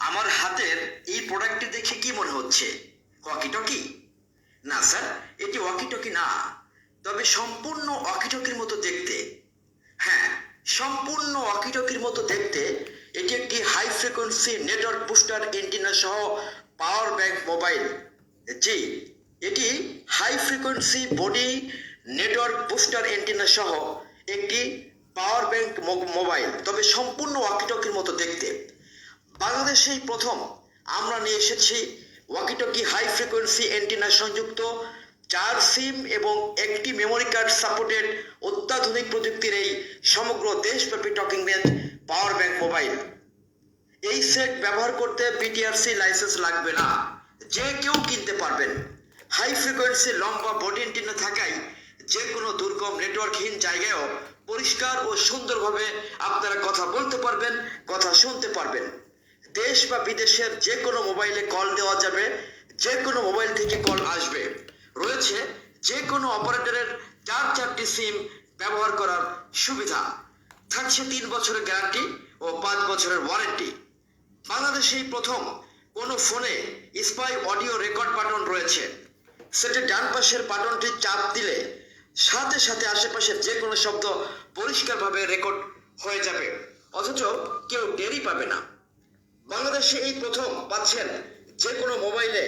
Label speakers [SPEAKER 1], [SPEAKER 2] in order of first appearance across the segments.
[SPEAKER 1] আমার হাতের এই প্রোডাক্টটি দেখে কি মনে হচ্ছে? ওয়াকিটকি না স্যার এটি ওয়াকিটকি না। তবে সম্পূর্ণ ওয়াকিটকির মতো দেখতে। হ্যাঁ সম্পূর্ণ ওয়াকিটকির মতো দেখতে এটি একটি high frequency network booster antenna সহ পাওয়ার ব্যাংক মোবাইল জি, এটি high frequency body network booster antenna সহ একটি পাওয়ার ব্যাংক মোবাইল তবে সম্পূর্ণ ওয়াকিটকির মতো দেখতে। বাংলাদেশেই প্রথম আমরা নিয়ে এসেছি ওয়াকিটকি হাই ফ্রিকোয়েন্সি অ্যান্টিনা সংযুক্ত, চার সিম এবং একটি মেমোরি কার্ড সাপোর্টেড অত্যাধুনিক প্রযুক্তির এই সমগ্র দেশব্যাপী talking range power bank mobile এই সেট ব্যবহার করতে বিটিআরসি লাইসেন্স লাগবে না। যে কেউ কিনতে পারবেন। হাই ফ্রিকোয়েন্সি লম্বা বডি অ্যান্টিনা থাকায় যে কোনো দুর্গম নেটওয়ার্কহীন জায়গায়ও পরিষ্কার ও সুন্দরভাবে আপনারা কথা বলতে পারবেন, কথা শুনতে পারবেন। দেশ বা বিদেশের যে কোনো মোবাইলে কল দেওয়া যাবে যে কোনো মোবাইল থেকে কল আসবে। রয়েছে যে কোনো অপারেটরের চার চারটি সিম ব্যবহার করার সুবিধা। থাকছে তিন বছরের গ্যারান্টি ও পাঁচ বছরের ওয়ারেন্টি বাংলাদেশেই প্রথম কোনো ফোনে স্পাই অডিও রেকর্ড বাটন রয়েছে। সেটি ডান পাশের বাটনটি চাপ দিলে সাথে সাথে আশেপাশের যে কোনো শব্দ পরিষ্কারভাবে রেকর্ড হয়ে যাবে। অথচ কেউ টেরই পাবে না। বাংলাদেশে এই প্রথম পাচ্ছেন যে কোনো মোবাইলে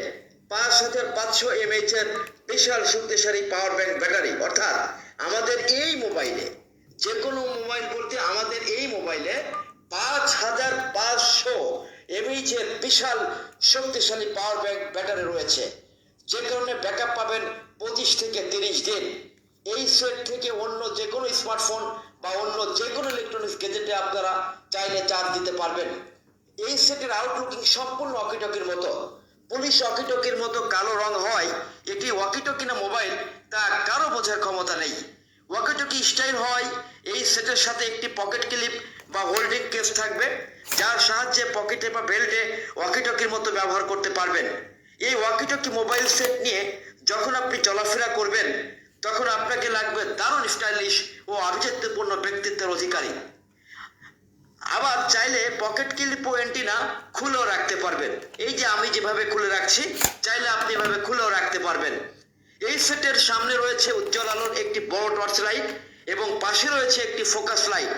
[SPEAKER 1] পাঁচ হাজার পাঁচশো এমএইচ এর বিশাল শক্তিশালী পাওয়ার ব্যাংক ব্যাটারি অর্থাৎ আমাদের এই মোবাইলে যে কোনো মোবাইল বলতে আমাদের এই মোবাইলে পাঁচ হাজার পাঁচশো এমএইচ এর বিশাল শক্তিশালী পাওয়ার ব্যাংক ব্যাটারি রয়েছে। যে কারণে ব্যাকআপ পাবেন পঁচিশ থেকে তিরিশ দিন। এই সেট থেকে অন্য যে কোনো স্মার্টফোন বা অন্য যে কোনো ইলেকট্রনিক্স গেজেটে আপনারা চাইলে চার্জ দিতে পারবেন। এই সেটের আউটলুকিং সম্পূর্ণ ওয়াকিটকির মতো। পুলিশ ওয়াকিটকির মতো কালো রং হয়, এটি ওয়াকিটকি না মোবাইল তা কারও বোঝার ক্ষমতা নেই। ওয়াকিটকি স্টাইল হয়, এই সেটের সাথে একটি পকেট ক্লিপ বা হোল্ডিং কেস থাকবে, যার সাহায্যে পকেটে বা বেল্টে ওয়াকিটকির মতো ব্যবহার করতে পারবেন। এই ওয়াকিটকি মোবাইল সেট নিয়ে যখন আপনি চলাফেরা করবেন, তখন আপনাকে লাগবে দারুণ স্টাইলিশ ও আভিজাত্যপূর্ণ ব্যক্তিত্বের অধিকারী। আবার চাইলে পকেট ক্লিপ অ্যান্টিনা খুলেও রাখতে পারবেন। এই যে আমি যেভাবে খুলে রাখছি, চাইলে আপনি এভাবে খুলেও রাখতে পারবেন। এই সেটের সামনে রয়েছে উজ্জ্বল আলোর একটি বড় টর্চ লাইট এবং পাশে রয়েছে একটি ফোকাস লাইট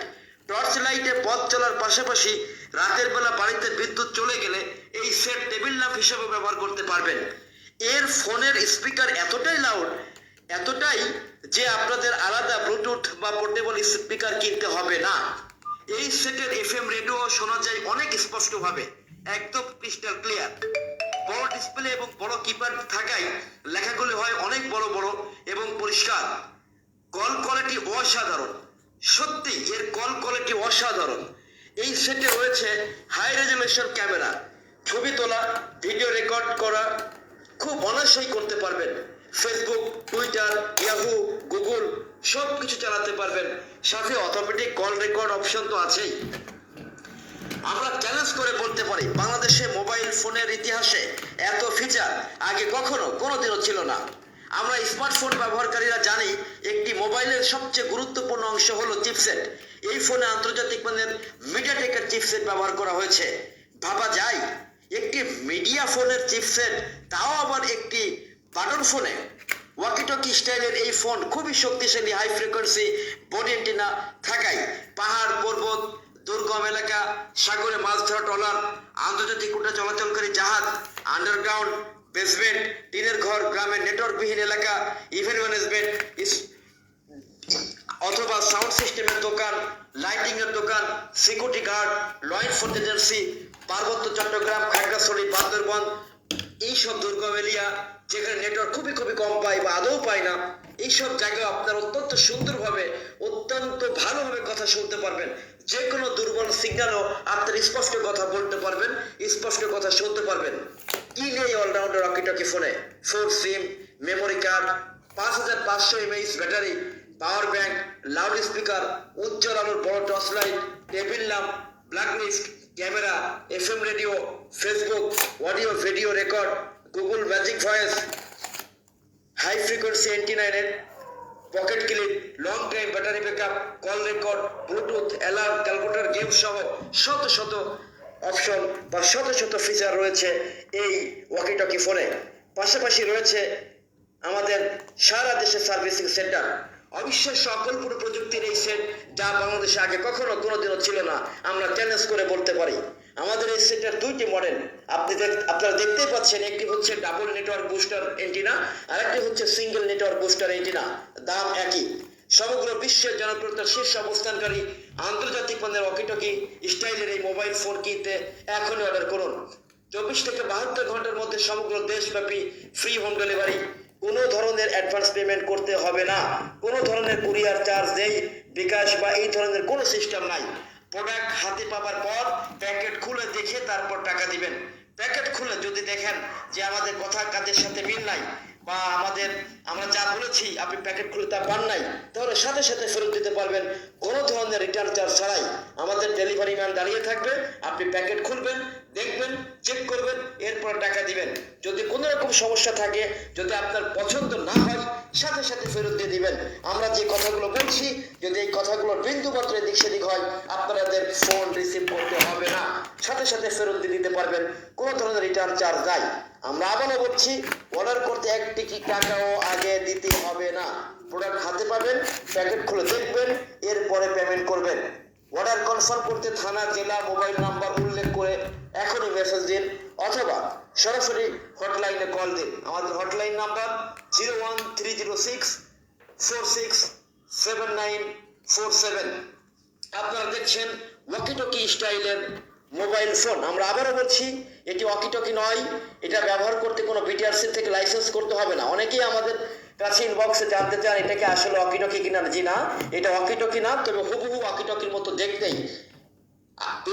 [SPEAKER 1] টর্চ লাইটে পথ চলার পাশাপাশি রাতের বেলা বাড়িতে বিদ্যুৎ চলে গেলে এই সেট টেবিল ল্যাম্প হিসেবে ব্যবহার করতে পারবেন। এর ফোনের স্পিকার এতটাই লাউড এতটাই যে আপনাদের আলাদা ব্লুটুথ বা পোর্টেবল স্পিকার কিনতে হবে না। এই সেটের এফএম রেডিও শোনা যায় অনেক স্পষ্টভাবে, একদম ক্রিস্টাল ক্লিয়ার বড় ডিসপ্লে এবং বড় কিপ্যাড থাকায় লেখাগুলি হয় অনেক বড় বড় এবং পরিষ্কার। কল কোয়ালিটি অসাধারণ। সত্যি, এর কল কোয়ালিটি অসাধারণ। এই সেটে রয়েছে হাই রেজলিউশন ক্যামেরা ছবি তোলা ভিডিও রেকর্ড করা, খুব অনায়াসেই করতে পারবেন। ফেসবুক টুইটার ইয়াহু গুগল সব কিছু চালাতে পারবেন। সাথে অটোমেটিক কল রেকর্ড অপশন তো আছেই। আমরা চ্যালেঞ্জ করে বলতে পারি, বাংলাদেশে মোবাইল ফোনের ইতিহাসে এত ফিচার আগে কখনো কোনোদিনও ছিল না। আমরা স্মার্টফোন ব্যবহারকারীরা জানি, একটি মোবাইলের সবচেয়ে গুরুত্বপূর্ণ অংশ হলো চিপসেট এই ফোনে আন্তর্জাতিক মানের মিডিয়াটেকের চিপসেট ব্যবহার করা হয়েছে। ভাবা যায়, একটি মিডিয়া ফোনের চিপসেট তাও আবার একটি বাটন ফোনে ওয়াকিটকি স্টাইলের এই ফোন খুবই শক্তিশালী হাই ফ্রিকোয়েন্সি বডি অ্যান্টিনা থাকায় পাহাড়, পর্বত, দুর্গম এলাকা, সাগরে মাছ ধরা, ট্রলার, আন্তর্জাতিক উঠে চলাচলকারী জাহাজ আন্ডারগ্রাউন্ড বেসমেন্ট টিনের ঘর, গ্রামের নেটওয়ার্কবিহীন এলাকা ইভেন্ট ম্যানেজমেন্ট অথবা সাউন্ড সিস্টেমের দোকান লাইটিং এর দোকান security guard law enforce agency পার্বত্য চট্টগ্রাম, খাগড়াছড়ি, বান্দরবান এইসব দুর্গম এরিয়া যেখানে নেটওয়ার্ক খুবই খুবই কম পায় বা আদৌ পায় না, এইসব জায়গায় আপনার অত্যন্ত সুন্দরভাবে, অত্যন্ত ভালোভাবে কথা শুনতে পারবেন। যে কোনো দুর্বল সিগন্যালও আপনার স্পষ্ট কথা বলতে পারবেন, স্পষ্ট কথা শুনতে পারবেন। কি নেই অলরাউন্ডার রকিটকি ফোনে ফোর সিম মেমোরি কার্ড পাঁচ হাজার পাঁচশো mAh battery power bank loud speaker উজ্জ্বল আলোর বড় torch light table lamp blacklist FM radio Facebook audio video record Google magic voice high frequency এন্টিনাইনের pocket clip long time battery backup call record Bluetooth alarm calculator game সহ শত শত option বা শত শত feature রয়েছে এই ওয়াকিটকি ফোনে পাশাপাশি রয়েছে আমাদের সারা দেশে সার্ভিসিং সেন্টার অবিশ্বাস্য অকল্পনীয় প্রযুক্তির এই সেট যা বাংলাদেশে আগে কখনো কোনোদিনও ছিল না, আমরা চ্যালেঞ্জ করে বলতে পারি। আমাদের এই সেটের দুইটি মডেল আপনি আপনারা দেখতেই পাচ্ছেন, একটি হচ্ছে ডাবল নেটওয়ার্ক বুস্টার এন্টিনা আর একটি হচ্ছে সিঙ্গেল নেটওয়ার্ক বুস্টার এন্টিনা দাম একই। সমগ্র বিশ্বের জনপ্রিয়তার শীর্ষ অবস্থানকারী আন্তর্জাতিক মানের অকিটকি স্টাইলের এই মোবাইল ফোন কিনতে এখনই অর্ডার করুন। চব্বিশ থেকে বাহাত্তর ঘণ্টার মধ্যে সমগ্র দেশব্যাপী ফ্রি হোম ডেলিভারি কোনো ধরনের অ্যাডভান্স পেমেন্ট করতে হবে না। কোনো ধরনের কুরিয়ার চার্জ নেই, বিকাশ বা এই ধরনের কোনো সিস্টেম নাই। প্রোডাক্ট হাতে পাবার পর প্যাকেট খুলে দেখে তারপর টাকা দিবেন। প্যাকেট খুলে যদি দেখেন যে আমাদের কথা কাজের সাথে মিল নাই বা আমাদের, আমরা যা বলেছি, আপনি প্যাকেট খুলে তা পান নাই, তাহলে সাথে সাথে ফেরত দিতে পারবেন। কোনো ধরনের রিটার্ন চার্জ ছাড়াই আমাদের ডেলিভারি ম্যান দাঁড়িয়ে থাকবে, আপনি প্যাকেট খুলবেন, দেখবেন চেক করবেন, এরপর টাকা দিবেন। যদি কোনো রকম সমস্যা থাকে, যদি আপনার পছন্দ না হয়, সাথে সাথে ফেরত দিয়ে দিবেন। আমরা যে কথাগুলো বলছি, যদি এই কথাগুলো বিন্দু মাত্র এদিক সেদিক হয়, আপনাদের ফোন রিসিভ করতে হবে না। সাথে সাথে ফেরত দিয়ে দিতে পারবেন। কোনো ধরনের রিটার্ন চার্জ নাই। আমরা আবারও বলছি অর্ডার করতে এক টিকি টাকাও আগে দিতে হবে না। প্রোডাক্ট হাতে পাবেন প্যাকেট খুলে দেখবেন, এরপরে পেমেন্ট করবেন। অর্ডার কনফার্ম করতে থানা, জেলা মোবাইল নাম্বার উল্লেখ করে এখনই মেসেজ দিন, অথবা সরাসরি হটলাইনে কল দিন। আমাদের hotline number zero one three zero six four six seven nine four seven আপনারা দেখছেন ওয়াকিটকি স্টাইলের মোবাইল ফোন আমরা আবারও বলছি এটি অকিটকি নয়, এটা ব্যবহার করতে কোনো বিটিআরসি থেকে লাইসেন্স করতে হবে না। অনেকেই আমাদের কাছে ইনবক্সে জানতে চান এটাকে আসলে অকিটকি কিনা? জি না, এটা অকিটকি না, তবে হুবহু অকিটকির মতো দেখতেই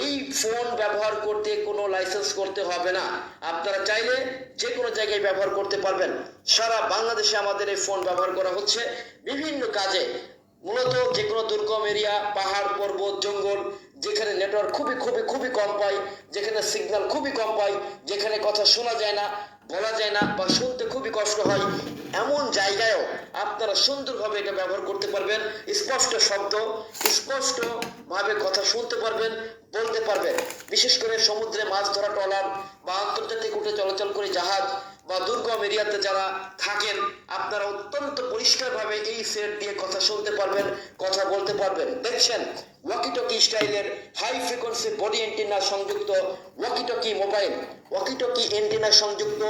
[SPEAKER 1] এই ফোন ব্যবহার করতে কোনো লাইসেন্স করতে হবে না। আপনারা চাইলে যে কোনো জায়গায় ব্যবহার করতে পারবেন। সারা বাংলাদেশে আমাদের এই ফোন ব্যবহার করা হচ্ছে। বিভিন্ন কাজে মূলত যে কোনো দুর্গম এরিয়া, পাহাড়, পর্বত, জঙ্গল, যেখানে নেটওয়ার্ক খুবই খুবই খুবই কম পায় যেখানে সিগন্যাল খুবই কম পায় যেখানে কথা শোনা যায় না, বলা যায় না বা শুনতে খুবই কষ্ট হয়, এমন জায়গায়ও আপনারা সুন্দরভাবে এটা ব্যবহার করতে পারবেন। স্পষ্ট শব্দ, স্পষ্টভাবে কথা শুনতে পারবেন বলতে পারবেন বিশেষ করে সমুদ্রে মাছ ধরা ট্রলার বা আন্তর্জাতিক উঠে চলাচল করে জাহাজ বা দুর্গম এরিয়াতে যারা থাকেন, আপনারা অত্যন্ত পরিষ্কারভাবে এই সেট দিয়ে কথা শুনতে পারবেন, কথা বলতে পারবেন। দেখছেন ওয়াকিটকি স্টাইলের হাই ফ্রিকোয়েন্সি বডি এন্টিনা সংযুক্ত walkie talkie mobile walkie talkie antenna সংযুক্ত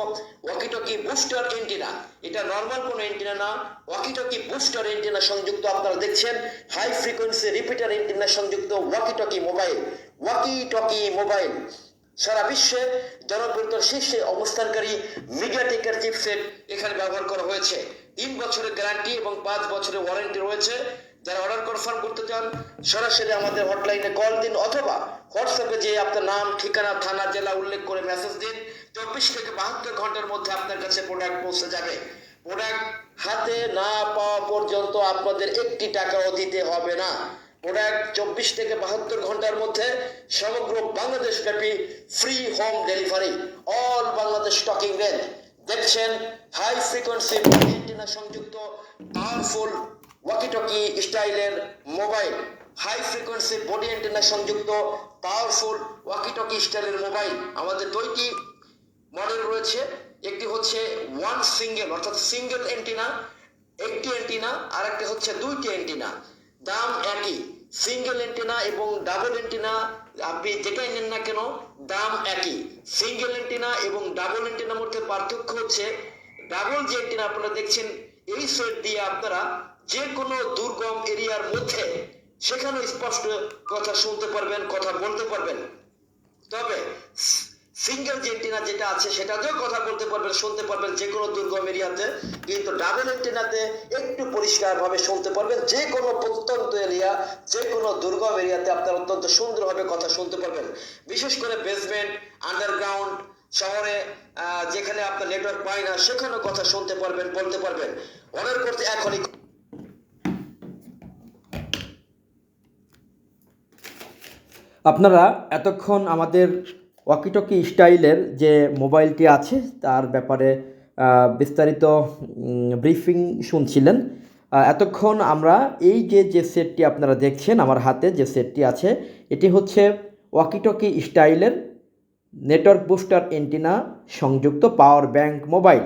[SPEAKER 1] ওয়াকিটকি বুস্টার এন্টিনা এটা নর্মাল কোনো এন্টিনা না ওয়াকিটকি বুস্টার এন্টিনা সংযুক্ত আপনারা দেখছেন। হাই ফ্রিকোয়েন্সি রিপিটার এন্টিনা সংযুক্ত walkie talkie mobile walkie talkie mobile সারা বিশ্বে জনপ্রিয়তার শীর্ষে অবস্থানকারী মিডিয়াটেকের চিপসেট এখানে ব্যবহার করা হয়েছে। তিন বছরের গ্যারান্টি এবং পাঁচ বছরের ওয়ারেন্টি রয়েছে। যারা অর্ডার কনফার্ম করতে চান, সরাসরি আমাদের হটলাইনে কল দিন অথবা হোয়াটসঅ্যাপে যে আপনার নাম, ঠিকানা, থানা, জেলা উল্লেখ করে মেসেজ দিন। চব্বিশ থেকে বাহাত্তর ঘণ্টার মধ্যে আপনার কাছে প্রোডাক্ট পৌঁছে যাবে। প্রোডাক্ট হাতে না পাওয়া পর্যন্ত আপনাদের একটি টাকাও দিতে হবে না। প্রোডাক্ট চব্বিশ থেকে বাহাত্তর ঘণ্টার মধ্যে সমগ্র বাংলাদেশ ব্যাপী free home delivery all Bangladesh stocking range দেখছেন হাই ফ্রিকোয়েন্সি সংযুক্ত পাওয়ারফুল ওয়াকিটকি স্টাইলের mobile high frequency body antenna সংযুক্ত পাওয়ারফুল ওয়াকিটকি স্টাইলের মোবাইল আমাদের দুইটি মডেল রয়েছে। একটি হচ্ছে ওয়ান সিঙ্গেল অর্থাৎ সিঙ্গেল অ্যান্টিনা একটি অ্যান্টিনা আর একটা হচ্ছে দুইটি অ্যান্টিনা দাম একই সিঙ্গেল অ্যান্টিনা এবং ডাবল অ্যান্টিনা আপনি যেটাই নেন না কেন, দাম একই। সিঙ্গেল অ্যান্টিনা এবং ডাবল অ্যান্টিনার মধ্যে পার্থক্য হচ্ছে ডাবল যে অ্যান্টিনা আপনারা দেখছেন, এই সেট দিয়ে আপনারা যে কোনো দুর্গম এরিয়ার মধ্যে সেখানেও স্পষ্ট কথা শুনতে পারবেন, কথা বলতে পারবেন। তবে সিঙ্গেল জেন্টিনা যেটা আছে সেটাতেও কথা বলতে পারবেন, শুনতে পারবেন যে কোনো দুর্গম এরিয়াতে। কিন্তু ডাবল এন্টিনাতে একটু পরিষ্কারভাবে শুনতে পারবেন যে কোনো প্রত্যন্ত এরিয়া যে কোনো দুর্গম এরিয়াতে আপনার অত্যন্ত সুন্দরভাবে কথা শুনতে পারবেন। বিশেষ করে বেসমেন্ট আন্ডারগ্রাউন্ড শহরে যেখানে আপনার নেটওয়ার্ক পায় না, সেখানেও কথা শুনতে পারবেন, বলতে পারবেন। অর্ডার করতে এখনই
[SPEAKER 2] আপনারা এতক্ষণ আমাদের ওয়াকিটকি স্টাইলের যে মোবাইলটি আছে, তার ব্যাপারে বিস্তারিত ব্রিফিং শুনছিলেন। এতক্ষণ আমরা এই যে যে সেটটি আপনারা দেখছেন, আমার হাতে যে সেটটি আছে, এটি হচ্ছে ওয়াকিটকি স্টাইলের নেটওয়ার্ক বুস্টার এন্টিনা সংযুক্ত power bank mobile.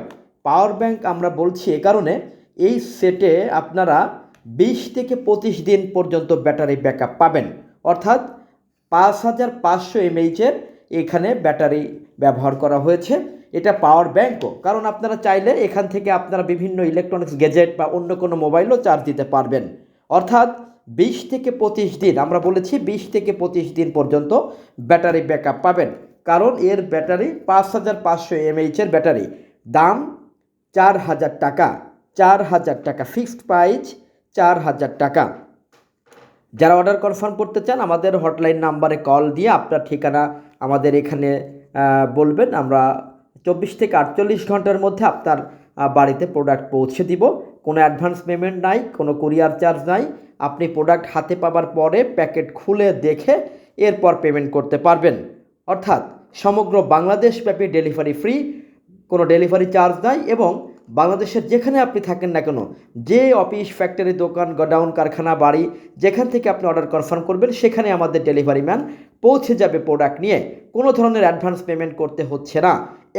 [SPEAKER 2] Power bank আমরা বলছি এ কারণে, এই সেটে আপনারা বিশ থেকে পঁচিশ দিন পর্যন্ত ব্যাটারি ব্যাকআপ পাবেন। অর্থাৎ পাঁচ হাজার পাঁচশো এমএইচের এখানে ব্যাটারি ব্যবহার করা হয়েছে। এটা পাওয়ার ব্যাঙ্কও কারণ আপনারা চাইলে এখান থেকে আপনারা বিভিন্ন ইলেকট্রনিক্স গ্যাজেট বা অন্য কোনো মোবাইলও চার্জ দিতে পারবেন। অর্থাৎ বিশ থেকে পঁচিশ দিন, আমরা বলেছি বিশ থেকে পঁচিশ দিন পর্যন্ত ব্যাটারি ব্যাকআপ পাবেন। কারণ এর ব্যাটারি পাঁচ হাজার পাঁচশো এমএইচের ব্যাটারি। দাম চার হাজার টাকা। চার হাজার টাকা ফিক্সড প্রাইস চার হাজার টাকা। যারা অর্ডার কনফার্ম করতে চান, আমাদের হটলাইন নাম্বারে কল দিয়ে আপনার ঠিকানা আমাদের এখানে বলবেন। আমরা চব্বিশ থেকে আটচল্লিশ ঘণ্টার মধ্যে আপনার বাড়িতে প্রোডাক্ট পৌঁছে দিব। কোনো অ্যাডভান্স পেমেন্ট নাই, কোনো কুরিয়ার চার্জ নাই। আপনি প্রোডাক্ট হাতে পাবার পরে প্যাকেট খুলে দেখে এরপর পেমেন্ট করতে পারবেন। অর্থাৎ সমগ্র বাংলাদেশব্যাপী ডেলিভারি ফ্রি কোনো ডেলিভারি চার্জ নাই এবং বাংলাদেশের যেখানে আপনি থাকেন না কেন, যে অফিস ফ্যাক্টরি দোকান গোডাউন কারখানা, বাড়ি, যেখান থেকে আপনি অর্ডার কনফার্ম করবেন, সেখানে আমাদের ডেলিভারি ম্যান পৌঁছে যাবে প্রোডাক্ট নিয়ে। কোনো ধরনের অ্যাডভান্স পেমেন্ট করতে হচ্ছে না।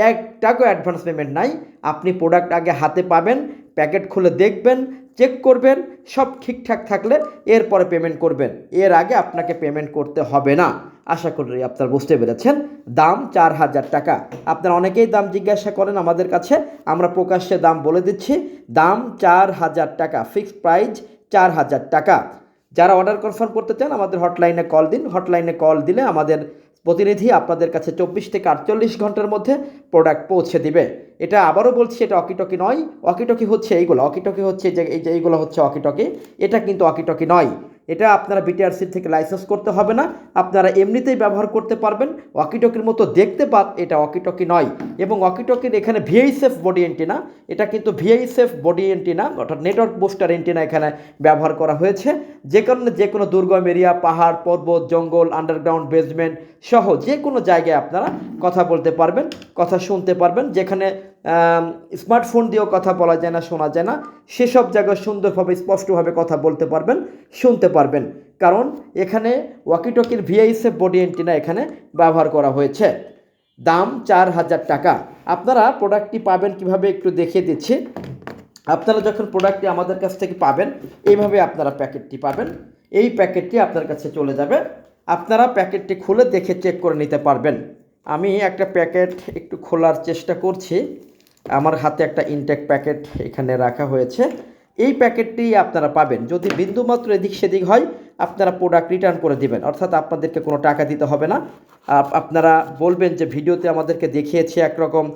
[SPEAKER 2] এক টাকাও অ্যাডভান্স পেমেন্ট নাই। আপনি প্রোডাক্ট আগে হাতে পাবেন প্যাকেট খুলে দেখবেন, চেক করবেন, সব ঠিকঠাক থাকলে এরপরে পেমেন্ট করবেন। এর আগে আপনাকে পেমেন্ট করতে হবে না। আশা করি আপনারা বুঝতে পেরেছেন। দাম চার হাজার টাকা। আপনারা অনেকেই দাম জিজ্ঞাসা করেন আমাদের কাছে। আমরা প্রকাশ্যে দাম বলে দিচ্ছি। দাম চার হাজার টাকা ফিক্সড প্রাইস চার হাজার টাকা। যারা অর্ডার কনফার্ম করতে চান, আমাদের হটলাইনে কল দিন। হটলাইনে কল দিলে আমাদের প্রতিনিধি আপনাদের কাছে চব্বিশ থেকে আটচল্লিশ ঘণ্টার মধ্যে প্রোডাক্ট পৌঁছে দিবে। এটা আবারও বলছি, এটা অকিটকি নয় অকিটকি হচ্ছে এইগুলো অকিটকি হচ্ছে যে, এই যে এইগুলো হচ্ছে অকিটকি এটা কিন্তু অকিটকি নয়। এটা আপনারা বিটিআরসি থেকে লাইসেন্স করতে হবে না। আপনারা এমনিতেই ব্যবহার করতে পারবেন। ওয়াকিটকির মতো দেখতে পান এটা ওয়াকিটকি নয়। এবং ওয়াকিটকির এখানে ভিআইসেফ বডি এন্টিনা এটা কিন্তু ভিআইসেফ বডি এন্টিনা অর্থাৎ নেটওয়ার্ক বুস্টার এন্টিনা এখানে ব্যবহার করা হয়েছে। যে কারণে যে কোনো দুর্গম এরিয়া পাহাড়, পর্বত, জঙ্গল আন্ডারগ্রাউন্ড বেসমেন্ট সহ যে কোনো জায়গায় আপনারা কথা বলতে পারবেন, কথা শুনতে পারবেন। যেখানে স্মার্টফোন দিয়েও কথা বলা যায় না, শোনা যায় না। সেসব জায়গায় সুন্দরভাবে, স্পষ্টভাবে কথা বলতে পারবেন, শুনতে পারবেন। কারণ এখানে ওয়াকিটকির ভিআইসেফ বডি এন্টিনা এখানে ব্যবহার করা হয়েছে। দাম চার হাজার টাকা। আপনারা প্রোডাক্টটি পাবেন কীভাবে একটু দেখিয়ে দিচ্ছি। আপনারা যখন প্রোডাক্টটি আমাদের কাছ থেকে পাবেন, এইভাবে আপনারা প্যাকেটটি পাবেন। এই প্যাকেটটি আপনার কাছে চলে যাবে। আপনারা প্যাকেটটি খুলে দেখে চেক করে নিতে পারবেন। আমি একটা প্যাকেট একটু খোলার চেষ্টা করছি। আমার হাতে একটা ইনটেক প্যাকেট এখানে রাখা হয়েছে। এই প্যাকেটটি আপনারা পাবেন। যদি বিন্দুমাত্র এদিক সেদিক হয়, আপনারা প্রোডাক্ট রিটার্ন করে দিবেন। অর্থাৎ আপনাদেরকে কোনো টাকা দিতে হবে না। আপনারা বলবেন যে ভিডিওতে আমাদেরকে দেখিয়েছে একরকম,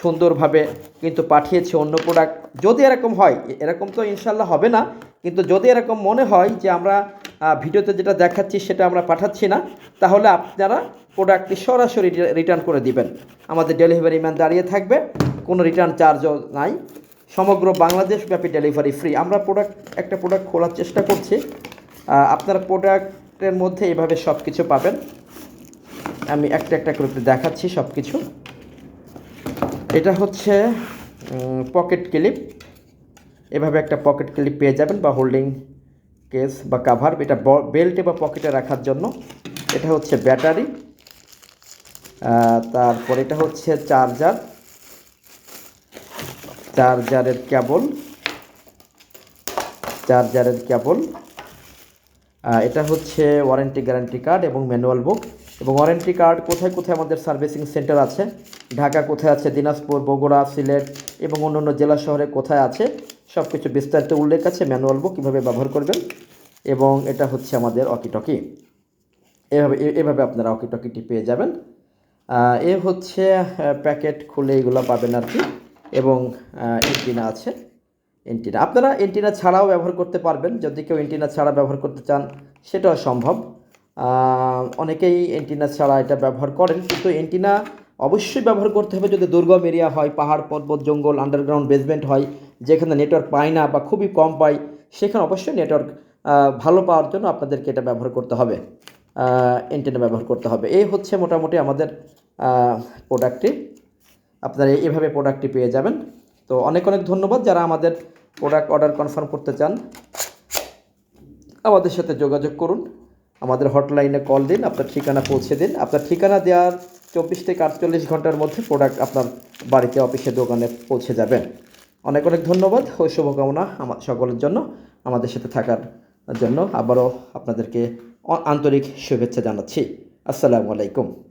[SPEAKER 2] সুন্দরভাবে কিন্তু পাঠিয়েছে অন্য প্রোডাক্ট যদি এরকম হয় এরকম তো ইনশাল্লাহ হবে না। কিন্তু যদি এরকম মনে হয় যে আমরা ভিডিওতে যেটা দেখাচ্ছি সেটা আমরা পাঠাচ্ছি না, তাহলে আপনারা প্রোডাক্টটি সরাসরি রিটার্ন করে দিবেন। আমাদের ডেলিভারি ম্যান দাঁড়িয়ে থাকবে। কোনো রিটার্ন চার্জও নাই। সমগ্র বাংলাদেশ বাংলাদেশব্যাপী ডেলিভারি ফ্রি আমরা প্রোডাক্ট একটা প্রোডাক্ট খোলার চেষ্টা করছি। আপনারা প্রোডাক্টের মধ্যে এভাবে সব কিছু পাবেন। আমি একটা একটা করে দেখাচ্ছি সব কিছু এটা হচ্ছে পকেট ক্লিপ এভাবে একটা পকেট ক্লিপ পেয়ে যাবেন বা হোল্ডিং কেস বা কাভার এটা বেল্টে বা পকেটে রাখার জন্য। এটা হচ্ছে ব্যাটারি তারপর এটা হচ্ছে চার্জার চার্জারের কেবল চার্জারের কেবল। এটা হচ্ছে ওয়ারেন্টি গ্যারান্টি কার্ড এবং ম্যানুয়াল বুক এবং ওয়ারেন্টি কার্ড কোথায় কোথায় আমাদের সার্ভিসিং সেন্টার আছে? ঢাকা কোথায় আছে? দিনাজপুর, বগুড়া, সিলেট এবং অন্যান্য জেলা শহরে কোথায় আছে? সব কিছু বিস্তারিত উল্লেখ আছে ম্যানুয়াল বুক কীভাবে ব্যবহার করবেন। এবং এটা হচ্ছে আমাদের অকিটকি এভাবে এভাবে আপনারা অকিটকিটি পেয়ে যাবেন। এ হচ্ছে প্যাকেট খুলে এগুলো পাবেন আর কি। এবং এন্টিনা আছে, এন্টিনা। আপনারা এন্টিনা ছাড়াও ব্যবহার করতে পারবেন। যদি কেউ এন্টিনা ছাড়া ব্যবহার করতে চান, সেটাও সম্ভব। অনেকেই এন্টিনা ছাড়া এটা ব্যবহার করেন, কিন্তু এন্টিনা অবশ্যই ব্যবহার করতে হবে যদি দুর্গম এরিয়া হয়, পাহাড়, পর্বত, জঙ্গল আন্ডারগ্রাউন্ড বেসমেন্ট হয়, যেখানে নেটওয়ার্ক পায় না বা খুবই কম পায়, সেখানে অবশ্যই নেটওয়ার্ক ভালো পাওয়ার জন্য আপনাদেরকে এটা ব্যবহার করতে হবে। এন্টিনা ব্যবহার করতে হবে। এই হচ্ছে মোটামুটি আমাদের প্রোডাক্টটি আপনারা এভাবে প্রোডাক্টটি পেয়ে যাবেন। তো অনেক অনেক ধন্যবাদ যারা আমাদের প্রোডাক্ট অর্ডার কনফার্ম করতে চান। আমাদের সাথে যোগাযোগ করুন। আমাদের হটলাইনে কল দিন, আপনার ঠিকানা পৌঁছে দিন। আপনার ঠিকানা দেওয়ার চব্বিশ থেকে আটচল্লিশ ঘণ্টার মধ্যে প্রোডাক্ট আপনার বাড়িতে অফিসে দোকানে পৌঁছে যাবে। অনেক অনেক ধন্যবাদ। ও শুভকামনা আমার সকলের জন্য, আমাদের সাথে থাকার জন্য। আবারও আপনাদেরকে আন্তরিক শুভেচ্ছা জানাচ্ছি। আসসালামু আলাইকুম।